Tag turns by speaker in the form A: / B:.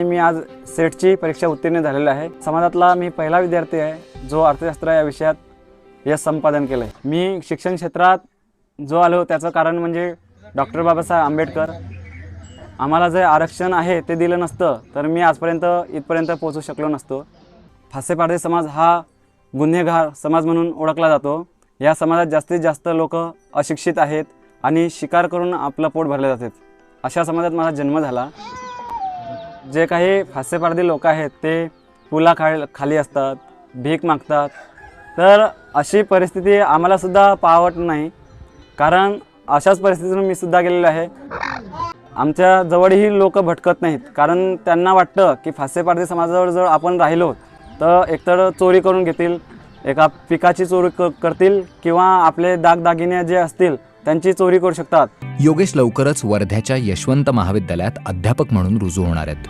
A: मी आज सेटची परीक्षा उत्तीर्ण झालेला आहे. समाजातला मी पहिला विद्यार्थी आहे जो अर्थशास्त्र या विषयात यश संपादन केलं आहे मी शिक्षण क्षेत्रात जो आलो त्याचं कारण म्हणजे डॉक्टर बाबासाहेब आंबेडकर. आम्हाला जे आरक्षण आहे ते दिलं नसतं तर मी आजपर्यंत इथपर्यंत पोहोचू शकलो नसतो. फासेपारदे समाज हा गुन्हेगार समाज म्हणून ओळखला जातो. या समाजात जास्तीत जास्त लोक अशिक्षित आहेत आणि शिकार करून आपलं पोट भरले जातात. अशा समाजात माझा जन्म झाला. जे काही फासेपारधी लोक आहेत ते पुला खा खाली असतात भीक मागतात. तर अशी परिस्थिती आम्हालासुद्धा पावत नाही. कारण अशाच परिस्थितीतून मी सुद्धा गेलेलो आहे. आमच्या जवळही लोक भटकत नाहीत. कारण त्यांना वाटतं की फासेपारधी समाजाजवळ जर आपण राहिलो तर एकतर चोरी करून घेतील एका पिकाची चोरी क करतील किंवा आपले दागदागिने जे असतील त्यांची चोरी करू शकतात.
B: योगेश लवकरच वर्ध्याच्या यशवंत महाविद्यालयात अध्यापक म्हणून रुजू होणार आहेत.